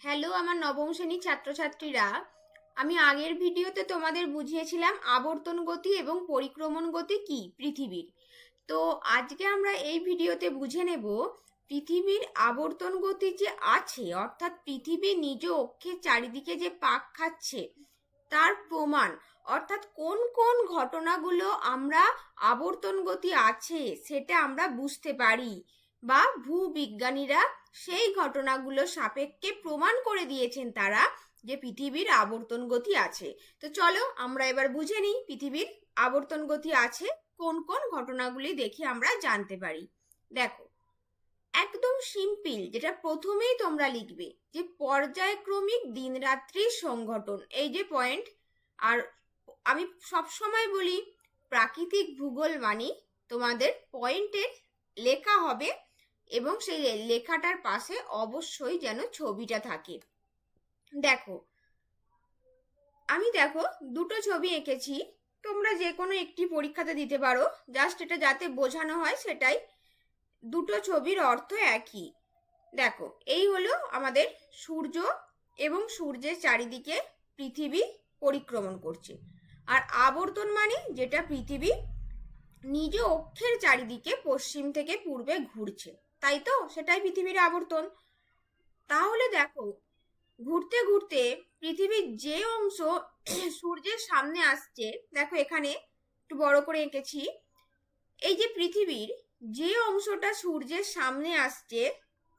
Hello, আমার নবম শ্রেণির ছাত্রছাত্রীরা। আমি আগের ভিডিওতে তোমাদের বুঝিয়েছিলাম আবর্তন গতি এবং পরিক্রমণ গতি কি পৃথিবীর। তো আজকে আমরা এই ভিডিওতে বুঝে নেব পৃথিবীর আবর্তন গতি যে আছে, অর্থাৎ পৃথিবী নিজ অক্ষের চারিদিকে যে পাক খাচ্ছে, তার প্রমাণ, অর্থাৎ কোন কোন ঘটনাগুলো আমরা আবর্তন গতি আছে সেটা আমরা বুঝতে পারি। বা ভূবিজ্ঞানীরা সেই ঘটনাগুলো সাপেক্ষে প্রমাণ করে দিয়েছেন তারা যে পৃথিবীর আবর্তন গতি আছে। তো চলো আমরা এবার বুঝে নিই পৃথিবীর আবর্তন গতি আছে, কোন কোন ঘটনাগুলি দেখে আমরা জানতে পারি। দেখো, একদম সিম্পল যেটা প্রথমেই তোমরা লিখবে যে পর্যায়ক্রমিক দিনরাত্রির সংগঠন এই যে পয়েন্ট। আর আমি সব সময় বলি প্রাকৃতিক ভূগোল মানি তোমাদের পয়েন্টের লেখা হবে এবং সেই লেখাটার পাশে অবশ্যই যেন ছবিটা থাকে। দেখো, আমি দেখো দুটো ছবি এঁকেছি, তোমরা যে কোনো একটি পরীক্ষাতে দিতে পারো জাস্ট এটা যাতে বোঝানো হয় সেটাই। দুটো ছবির অর্থ একই। দেখো, এই হলো আমাদের সূর্য এবং সূর্যের চারিদিকে পৃথিবী পরিক্রমণ করছে। আর আবর্তন মানে যেটা পৃথিবী নিজ অক্ষের চারিদিকে পশ্চিম থেকে পূর্বে ঘুরছে। তাই তো? সেটাই পৃথিবীর আবর্তন। তাহলে দেখো, ঘুরতে ঘুরতে পৃথিবীর যে অংশ সূর্যের সামনে আসছে, দেখো এখানে একটু বড় করে এঁকেছি, এই যে পৃথিবীর যে অংশটা সূর্যের সামনে আসছে,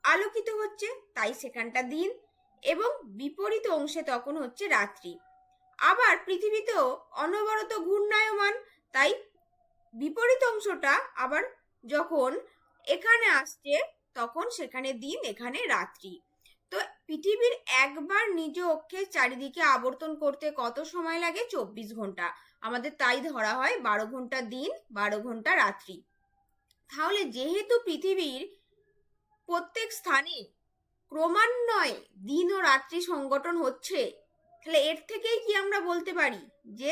আলোকিত হচ্ছে তাই সেখানটা দিন এবং বিপরীত অংশে তখন হচ্ছে রাত্রি। আবার পৃথিবীতেও অনবরত ঘূর্ণায়মান, তাই বিপরীত অংশটা আবার যখন এখানে আসছে, তখন সেখানে দিন, এখানে রাত্রি। তো পৃথিবীর একবার নিজ অক্ষে চারিদিকে আবর্তন করতে কত সময় লাগে? চব্বিশ ঘণ্টা। আমাদের তাই ধরা হয় বারো ঘণ্টা দিন, বারো ঘণ্টা রাত্রি। তাহলে যেহেতু পৃথিবীর প্রত্যেক স্থানে ক্রমান্বয়ে দিন ও রাত্রি সংগঠন হচ্ছে, তাহলে এর থেকেই কি আমরা বলতে পারি? যে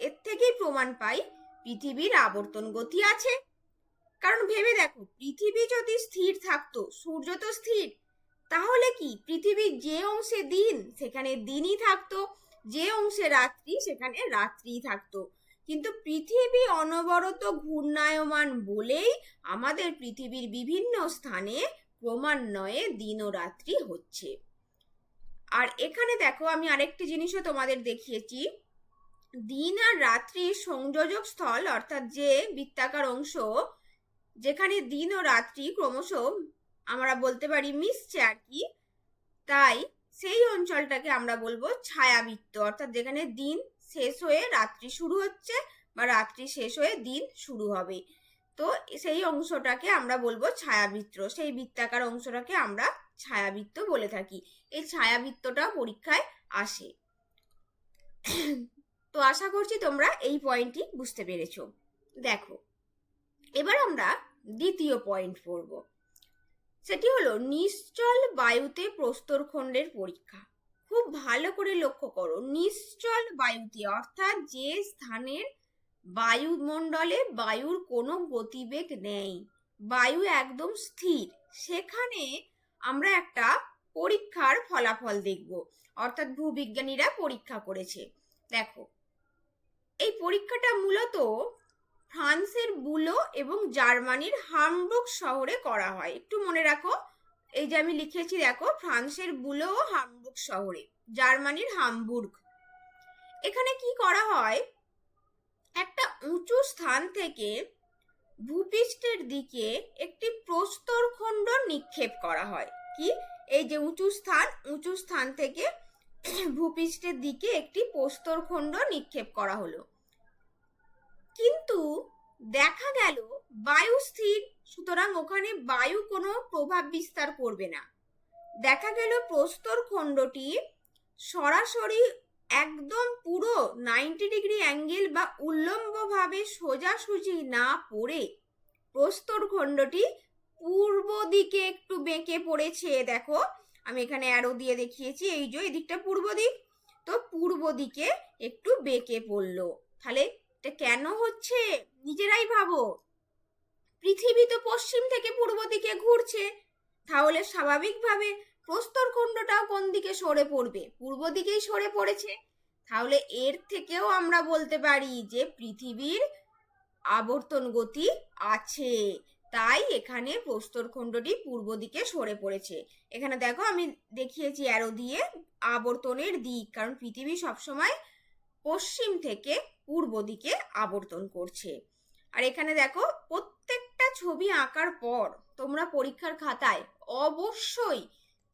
এর থেকেই প্রমাণ পাই পৃথিবীর আবর্তন গতি আছে। কারণ ভেবে দেখো, পৃথিবী যদি স্থির থাকতো, সূর্য তো স্থির, তাহলে কি? পৃথিবীর যে অংশে দিন, সেখানে দিনই থাকতো, যে অংশে রাত্রি, সেখানে রাত্রিই থাকতো। কিন্তু পৃথিবী অনবরত ঘূর্ণায়মান বলেই আমাদের পৃথিবীর বিভিন্ন স্থানে ক্রমান্বয়ে দিন ও রাত্রি হচ্ছে। আর এখানে দেখো, আমি আরেকটি জিনিসও তোমাদের দেখিয়েছি। দিন আর রাত্রির সংযোজক স্থল, অর্থাৎ যে বৃত্তাকার অংশ যেখানে দিন ও রাত্রি ক্রমশ আমরা বলতে পারি মিশছে আর কি, তাই সেই অঞ্চলটাকে আমরা বলব ছায়াবৃত্ত। অর্থাৎ যেখানে দিন শেষ হয়ে রাত্রি শুরু হচ্ছে বা রাত্রি শেষ হয়ে দিন শুরু হবে। তো সেই অংশটাকে আমরা বলব ছায়াবৃত্ত। সেই বৃত্তাকার অংশটাকে আমরা ছায়াবৃত্ত বলে থাকি। এই ছায়াবৃত্তটা পরীক্ষায় আসে। তো আশা করছি তোমরা এই পয়েন্টটি বুঝতে পেরেছ। দেখো এবার আমরা দ্বিতীয় পয়েন্ট পড়ব। সেটি হলো নিশ্চল বায়ুতে প্রস্তরখণ্ডের পরীক্ষা। খুব ভালো করে লক্ষ্য করো, নিশ্চল বায়ুতে, অর্থাৎ যে স্থানের বায়ুমণ্ডলে বায়ুর কোনো গতিবেগ নেই, বায়ু একদম স্থির, সেখানে আমরা একটা পরীক্ষার ফলাফল দেখব। অর্থাৎ ভূবিজ্ঞানীরা পরীক্ষা করেছে। দেখো, এই পরীক্ষাটা মূলত ফ্রান্সের বুলো এবং জার্মানির হামবুর্গ শহরে করা হয়। একটু মনে রাখো, এই যে আমি লিখেছি দেখো, ফ্রান্সের বুলো ও হামবুর্গ শহরে, জার্মানির হামবুর্গ। এখানে কি করা হয়? একটা উঁচু স্থান থেকে ভূপৃষ্ঠের দিকে একটি প্রস্তরখণ্ড নিক্ষেপ করা হয়। কি? এই যে উঁচু স্থান উঁচু স্থান থেকে ভূপৃষ্ঠের দিকে একটি প্রস্তর প্রস্তরখণ্ড নিক্ষেপ করা হলো। কিন্তু দেখা গেল বায়ু স্থির, সুতরাং ওখানে বায়ু কোনো প্রভাব বিস্তার করবে না। দেখা গেল প্রস্তর খণ্ডটি সরাসরি একদম পুরো নাইনটি ডিগ্রি অ্যাঙ্গেল বা উল্লম্বভাবে সোজাসুজি না পড়ে প্রস্তর খণ্ডটি পূর্ব দিকে একটু বেঁকে পড়েছে। দেখো, আমি এখানে অ্যারো দিয়ে দেখিয়েছি, এই যে এদিকটা পূর্ব দিক, তো পূর্ব দিকে একটু বেঁকে পড়ল। তাহলে এটা কেন হচ্ছে? নিজেরাই ভাবো। পৃথিবী তো পশ্চিম থেকে পূর্ব দিকে ঘুরছে। তাহলে স্বাভাবিকভাবে প্রস্তরখণ্ডটাও কোন দিকে সরে পড়বে? পূর্ব দিকেই সরে পড়েছে। তাহলে এর থেকেও আমরা বলতে পারি যে পৃথিবীর আবর্তন গতি আছে। তাই এখানে প্রস্তরখণ্ডটি পূর্ব দিকে সরে পড়েছে। এখানে দেখো আমি দেখিয়েছি অ্যারো দিয়ে আবর্তনের দিক। কারণ পৃথিবী সবসময় পশ্চিম থেকে পূর্ব দিকে আবর্তন করছে। আর এখানে দেখো, প্রত্যেকটা ছবি আঁকার পর তোমরা পরীক্ষার খাতায় অবশ্যই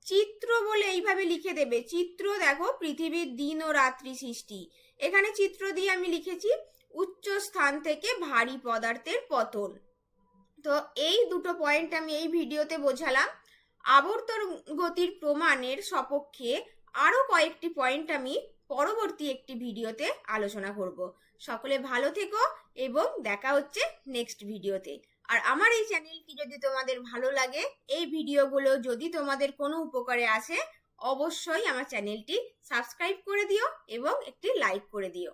চিত্র বলে এইভাবে লিখে দেবে। চিত্র দেখো, পৃথিবীর দিন ও রাত্রি সৃষ্টি। এখানে চিত্র দিয়ে আমি লিখেছি, উচ্চ স্থান থেকে ভারী পদার্থের পতন। তো এই দুটো পয়েন্ট আমি এই ভিডিওতে বোঝালাম। আবর্তন গতির প্রমাণের সপক্ষে আরও কয়েকটি পয়েন্ট আমি পরবর্তী একটি ভিডিওতে আলোচনা করব। সকলে ভালো থেকো এবং দেখা হচ্ছে নেক্সট ভিডিওতে আর আমার এই চ্যানেলটি যদি তোমাদের ভালো লাগে, এই ভিডিওগুলো যদি তোমাদের কোনো উপকারে আসে, অবশ্যই আমার চ্যানেলটি সাবস্ক্রাইব করে দিও এবং একটি লাইক করে দিও।